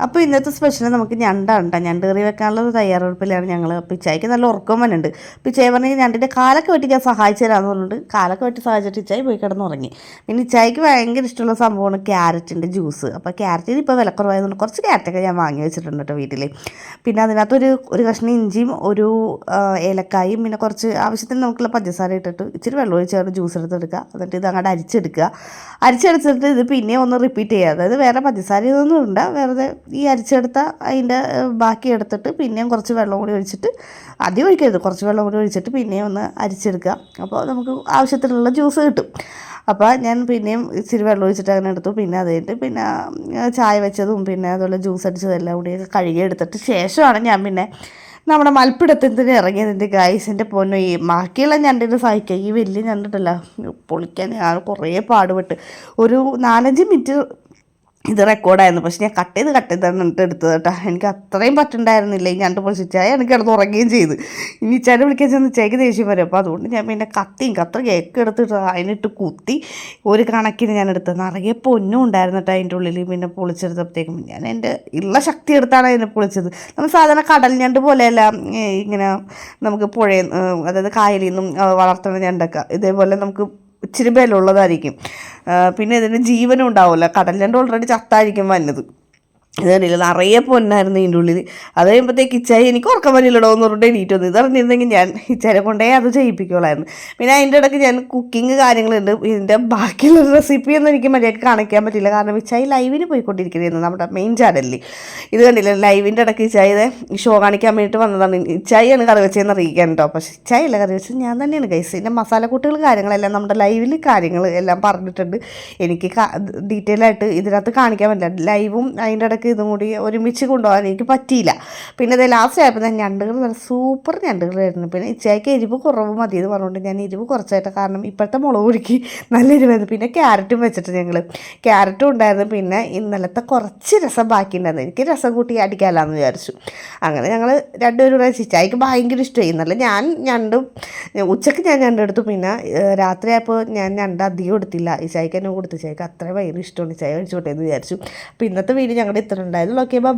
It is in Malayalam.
അപ്പോൾ ഇന്നത്തെ സ്പെഷ്യൽ നമുക്ക് ഞണ്ടാണ് കേട്ടോ ഞണ്ട് കറി വെക്കാനുള്ള തയ്യാറെടുപ്പിലാണ് ഞങ്ങൾ പിച്ചായിക്ക് നല്ല ഉറക്കം വന്നുണ്ട് പിച്ചായി പറഞ്ഞാൽ ഞണ്ടിന്റെ കാലൊക്കെ വെട്ടിക്കാൻ സഹായിച്ചു തരാമെന്ന് പറഞ്ഞിട്ട് കാലൊക്കെ വെട്ടി സഹായിച്ചിട്ട് ഇച്ചായി പോയി കിടന്നുറങ്ങി. പിന്നെ ഇച്ചായിക്ക് ഭയങ്കര ഇഷ്ടമുള്ള സംഭവമാണ് ക്യാരറ്റിന്റെ ജ്യൂസ്. അപ്പോൾ ക്യാരറ്റിന് ഇപ്പോൾ വിലക്കുറവായതുകൊണ്ട് കുറച്ച് ക്യാരറ്റൊക്കെ ഞാൻ വാങ്ങി വെച്ചിട്ടുണ്ട് കേട്ടോ വീട്ടിൽ പിന്നെ അതിനകത്തൊരു ഒരു കഷ്ണം ഇഞ്ചിയും ഒരു ഏലക്കായും പിന്നെ കുറച്ച് ആവശ്യത്തിന് നമുക്കുള്ള പഞ്ചസാര ഇട്ടിട്ട് ഇച്ചിരി വെള്ളം ഒഴിച്ചാണ് ജ്യൂസ് എടുത്തെടുക്കുക. എന്നിട്ട് ഇത് അങ്ങോട്ട് അരിച്ചെടുക്കുക. അരിച്ചെടുത്തിട്ട് ഇത് പിന്നെ ഒന്ന് റിപ്പീറ്റ് ചെയ്യുക. അതായത് വേറെ പഞ്ചസാര ഇതൊന്നും ഇണ്ട വെറുതെ ഈ അരിച്ചെടുത്ത അതിന്റെ ബാക്കി എടുത്തിട്ട് പിന്നെയും കുറച്ച് വെള്ളം കൂടി ഒഴിച്ചിട്ട് ആദ്യം ഒഴിക്കരുത്. കുറച്ച് വെള്ളം കൂടി ഒഴിച്ചിട്ട് പിന്നെയും ഒന്ന് അരിച്ചെടുക്കുക. അപ്പോൾ നമുക്ക് ആവശ്യത്തിനുള്ള ജ്യൂസ് കിട്ടും. അപ്പോൾ ഞാൻ പിന്നെയും ഇച്ചിരി വെള്ളം ഒഴിച്ചിട്ട് അങ്ങനെ എടുത്തു. പിന്നെ അത് കഴിഞ്ഞിട്ട് പിന്നെ ചായ വെച്ചതും പിന്നെ അതുപോലെ ജ്യൂസ് അടിച്ചതും എല്ലാം കൂടി കഴുകി എടുത്തിട്ട് ശേഷമാണ് ഞാൻ പിന്നെ നമ്മുടെ മൽപ്പിടത്തിന് ഇറങ്ങിയതിന്റെ ഗൈസിന്റെ പൊന്നു ഈ ബാക്കിയുള്ള ഞണ്ടിന് സഹിക്കുക ഈ വലിയ ഞണ്ടിട്ടല്ല പൊളിക്കാൻ ഞാൻ കുറേ പാടുപെട്ട്. ഒരു നാലഞ്ച് മിനിറ്റ് ഇത് റെക്കോർഡായിരുന്നു പക്ഷെ ഞാൻ കട്ട് ചെയ്ത് കട്ട് ചെയ്ത് എന്നിട്ട് എടുത്തത് കേട്ടോ. എനിക്ക് അത്രയും പറ്റുണ്ടായിരുന്നില്ല. ഈ ഞണ്ട് പൊളിച്ചായ എനിക്ക് കിടന്ന് ഉറങ്ങുകയും ചെയ്തു. ഇനി ഇച്ചാനെ വിളിക്കാൻ ചെന്ന് ചേക്ക് ദേഷ്യം വരും. അപ്പോൾ അതുകൊണ്ട് ഞാൻ പിന്നെ കത്തിയും കത്ര കേക്ക് എടുത്തിട്ട് അതിനിട്ട് കുത്തി ഒരു കണക്കിന് ഞാൻ എടുത്തത്. നിറയെ പൊന്നും ഉണ്ടായിരുന്നു കേട്ടോ അതിന്റെ ഉള്ളിൽ. പിന്നെ പൊളിച്ചെടുത്തപ്പോഴത്തേക്കും ഞാൻ എന്റെ ഉള്ള ശക്തി എടുത്താണ് അതിനെ പൊളിച്ചത്. നമ്മൾ സാധാരണ കടൽ ഞണ്ട് പോലെയല്ല ഇങ്ങനെ നമുക്ക് പുഴയിൽ അതായത് കായലിൽ നിന്നും വളർത്തുന്ന ഞണ്ടൊക്കെ. ഇതേപോലെ നമുക്ക് ഇച്ചിരി ബലമുള്ളതായിരിക്കും. പിന്നെ ഇതിന് ജീവനും ഉണ്ടാവില്ല കടലിന്റെ ഓൾറെഡി ചത്തായിരിക്കും വന്നത് ഇത് കണ്ടില്ല? നിറയെ പൊന്നായിരുന്നു ഇതിന്റെ ഉള്ളിൽ അത് കഴിയുമ്പോഴത്തേക്ക് ഇച്ചായി എനിക്ക് ഉറക്കം വരില്ലടോ എന്ന് പറഞ്ഞിട്ട് എണീറ്റ് വന്നു. ഇതറിഞ്ഞിരുന്നെങ്കിൽ ഞാൻ ഇച്ചാരെ കൊണ്ടേ അത് ചെയ്യിപ്പിക്കുള്ളായിരുന്നു പിന്നെ അതിന്റെ ഇടയ്ക്ക് ഞാൻ കുക്കിംഗ് കാര്യങ്ങളുണ്ട്. ഇതിന്റെ ബാക്കിയുള്ള റെസിപ്പി ഒന്നും എനിക്ക് മര്യാദയ്ക്ക് കാണിക്കാൻ പറ്റില്ല കാരണം ഇച്ചായി ലൈവിന് പോയിക്കൊണ്ടിരിക്കുകയായിരുന്നു നമ്മുടെ മെയിൻ ചാനലിൽ ഇത് കണ്ടില്ല? ലൈവിന്റെ ഇടയ്ക്ക് ഇച്ചായി ഇത് ഷോ കാണിക്കാൻ വേണ്ടിയിട്ട് വന്നതാണ്. ഇച്ചായിയാണ് കറി വെച്ചതെന്ന് അറിയിക്കാൻ കേട്ടോ. പക്ഷേ ഇച്ചായി അല്ല കറി വെച്ചത് ഞാൻ തന്നെയാണ് കൈസ് ഇതിന്റെ മസാലക്കൂട്ടുകൾ കാര്യങ്ങളെല്ലാം നമ്മുടെ ലൈവിൽ കാര്യങ്ങൾ എല്ലാം പറഞ്ഞിട്ടുണ്ട്. എനിക്ക് ഡീറ്റെയിൽ ആയിട്ട് ഇതിനകത്ത് കാണിക്കാൻ പറ്റില്ല. ലൈവും അതിന്റെ ഇടയ്ക്ക് ഇതും കൂടി ഒരുമിച്ച് കൊണ്ടുപോകാൻ എനിക്ക് പറ്റിയില്ല. പിന്നെ അത് ലാസ്റ്റ് ആയപ്പോൾ ഞാൻ ഞണ്ടുകൾ നല്ല സൂപ്പർ ഞണ്ടുകളായിരുന്നു. പിന്നെ ഇച്ചയ്ക്ക് എരിവ് കുറവ് മതി എന്ന് പറഞ്ഞുകൊണ്ട് ഞാൻ എരിവ് കുറച്ചായിട്ട് കാരണം ഇപ്പോഴത്തെ മുളക് പൊടിക്ക് നല്ല എരിവായിരുന്നു. പിന്നെ ക്യാരറ്റും വെച്ചിട്ട് ഞങ്ങൾ ക്യാരറ്റും ഉണ്ടായിരുന്നു. പിന്നെ ഇന്നലത്തെ കുറച്ച് രസം ബാക്കി ഉണ്ടായിരുന്നു. എനിക്ക് രസം കൂട്ടി അടിക്കാമല്ലാന്ന് വിചാരിച്ചു. അങ്ങനെ ഞങ്ങൾ രണ്ടുപേരും കൂടെ ചിച്ചായിക്ക് ഭയങ്കര ഇഷ്ടമായി ഇന്നലെ ഞാൻ ഞണ്ടും ഉച്ചയ്ക്ക് ഞാൻ ഞണ്ടെടുത്തു പിന്നെ രാത്രിയായപ്പോൾ ഞാൻ ഞണ്ട് അധികം എടുത്തില്ല. ഈ ചായക്ക് തന്നെ കൊടുത്തു. ചായക്ക് അത്ര ഭയങ്കര ഇഷ്ടമാണ്. ചായ കഴിച്ചോട്ടെ എന്ന് വിചാരിച്ചു. അപ്പോൾ ഇന്നത്തെ വീട് ഞങ്ങളുടെ ഇത്ര ഉണ്ടായിരുന്നു ഓക്കെ ബൈ